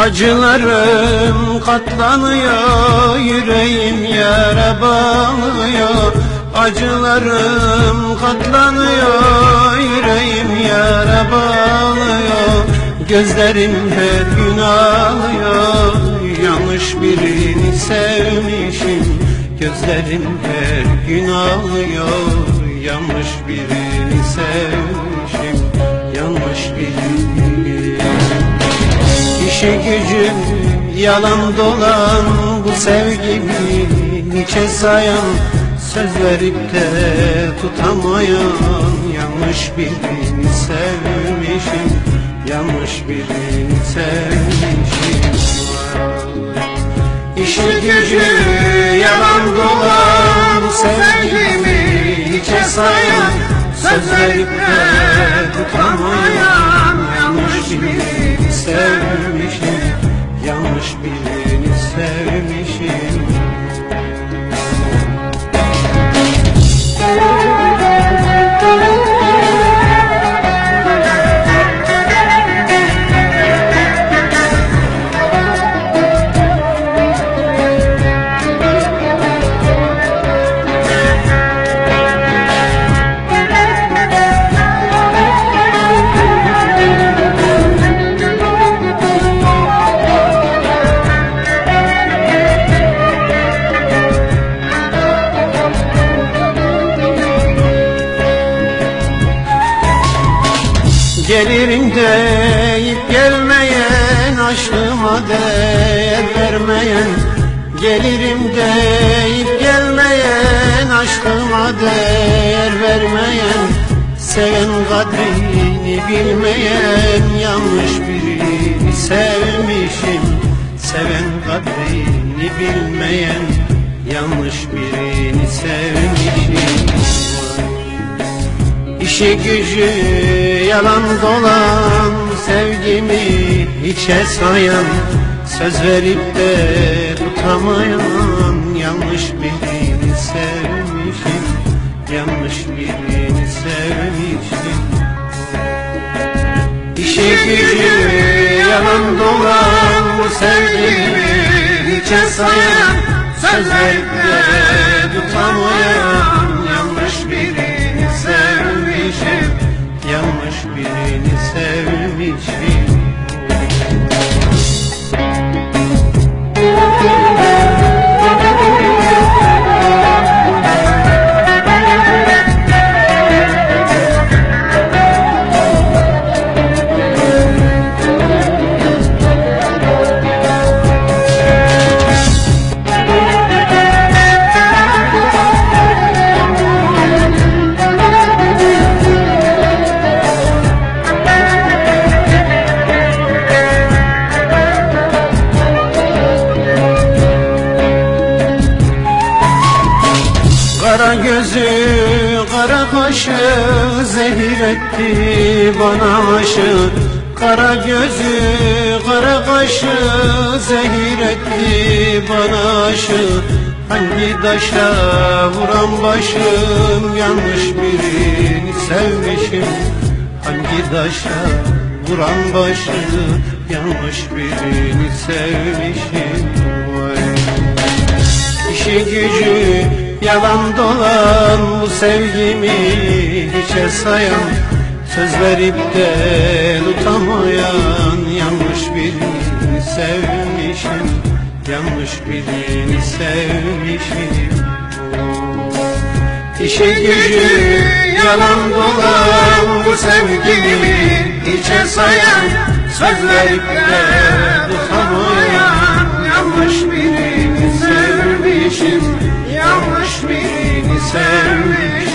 Acılarım katlanıyor yüreğim yara bağlıyor. Acılarım katlanıyor yüreğim yara bağlıyor. Gözlerim her gün ağlıyor Yanlış birini sevmişim. Gözlerim her gün ağlıyor Yanlış birini sevmişim İşi gücü yalan dolan Bu sevgimi hiçe sayan Söz verip de tutamayan Yanlış birini sevmişim Yanlış birini sevmişim. İşi gücü yalan dolan Bu sevgimi hiçe sayan Söz verip de tutamayan Yanlış birini sevmişim Yanlış birini Gelirim deyip gelmeyen Aşkıma değer vermeyen Gelirim deyip gelmeyen Aşkıma değer vermeyen Seven kadrini bilmeyen Yanlış birini sevmişim Seven kadrini bilmeyen İşi gücü yalan dolan Sevgimi hiçe sayan Söz verip de tutamayan Yanlış birini sevmişim Yanlış birini sevmişim. İşi gücü yalan dolan sevgimi hiçe sayan Söz verip de tutamayan kaşı zehir etti bana aşı Kara gözü, kara kaşı zehir etti bana aşı Hangi taşa vuran başım yanlış birini sevmişim. Hangi taşa vuran başım yanlış birini sevmişim. Vay. İşi gücü yalan dolan bu sevgimi hiçe sayan Söz verip de tutamayan yanlış birini sevmişim Yanlış birini sevmişim. İşi gücü yalan dolan bu sevgimi hiçe sayan Söz verip de tutamayan yanlış birini sevmişim Sevmişim